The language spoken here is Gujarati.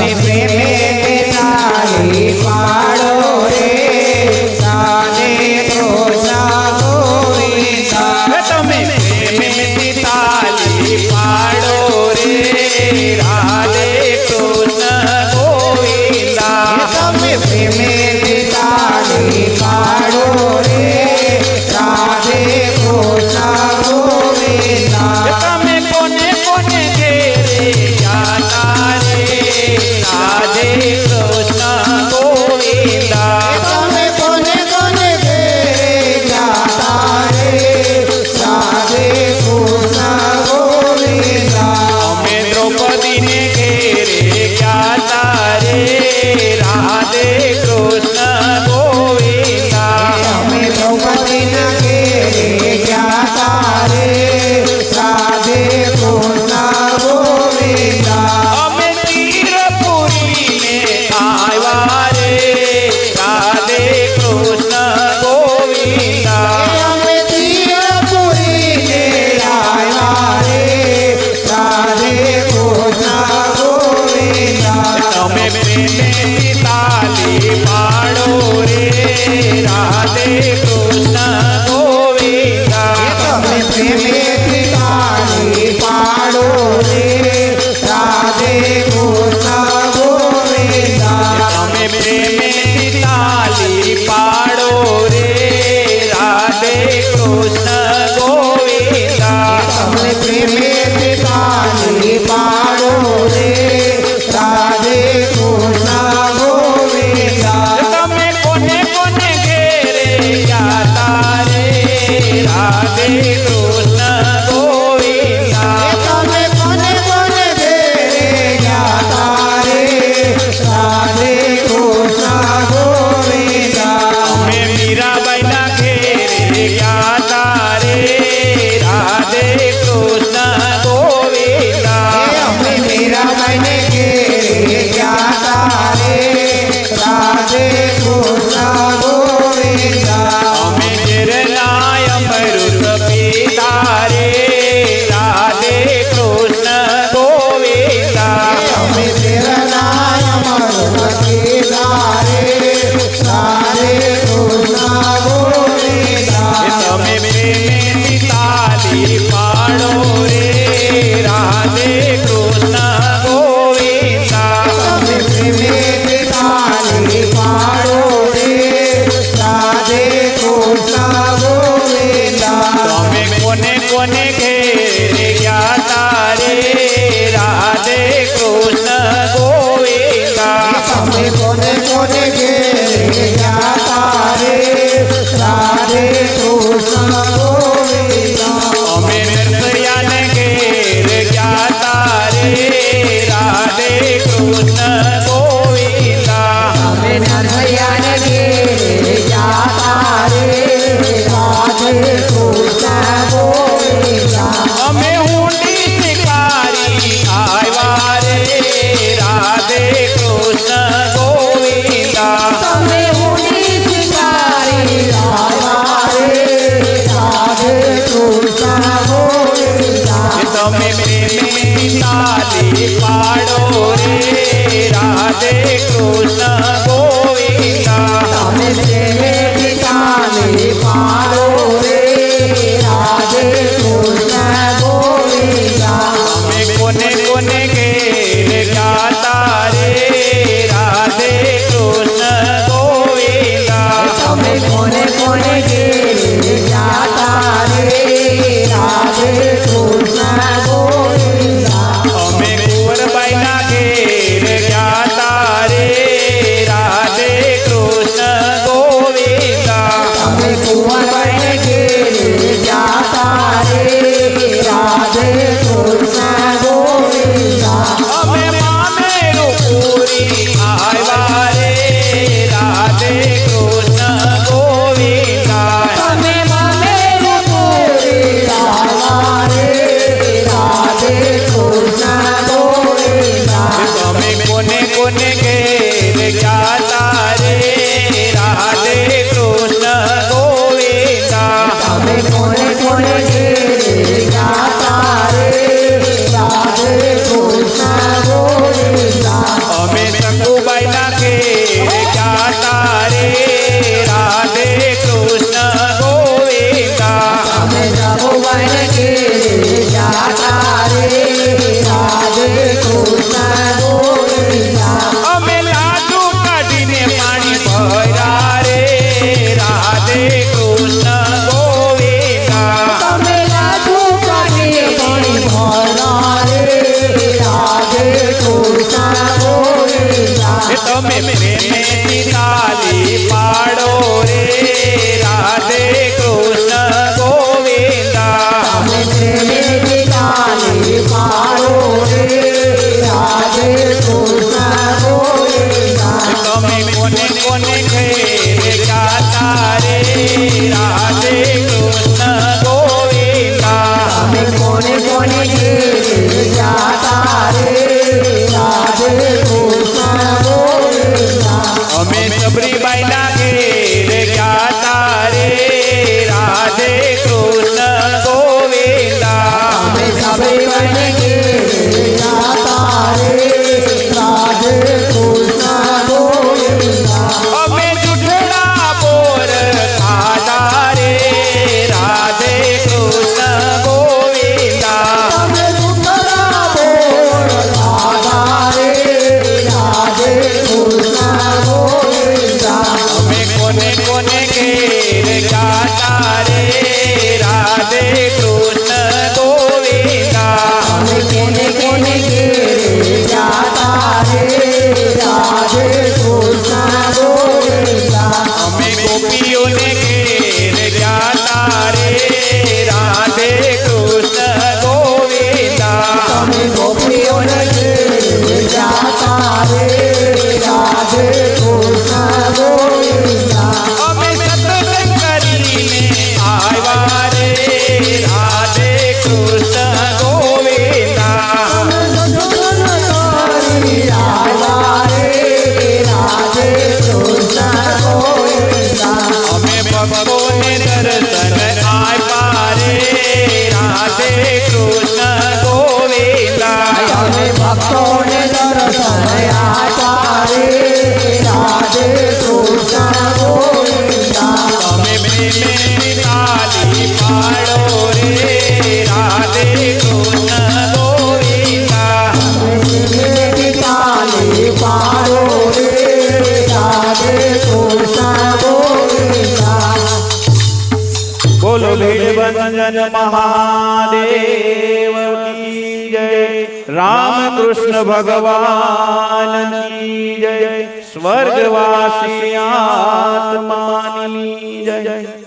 baby. めめ કેર ગાતા રે ગોને દર્શન આપ્યા રે રાધે કૃષ્ણ ગોવિંદા ભક્તોને દર્શન આપ્યા રે રાધે કૃષ્ણ ગોવિંદા તમે મેં भीड़भंजन महादेव की जय। राम कृष्ण भगवान की जय। स्वर्गवासी आत्मानी जय।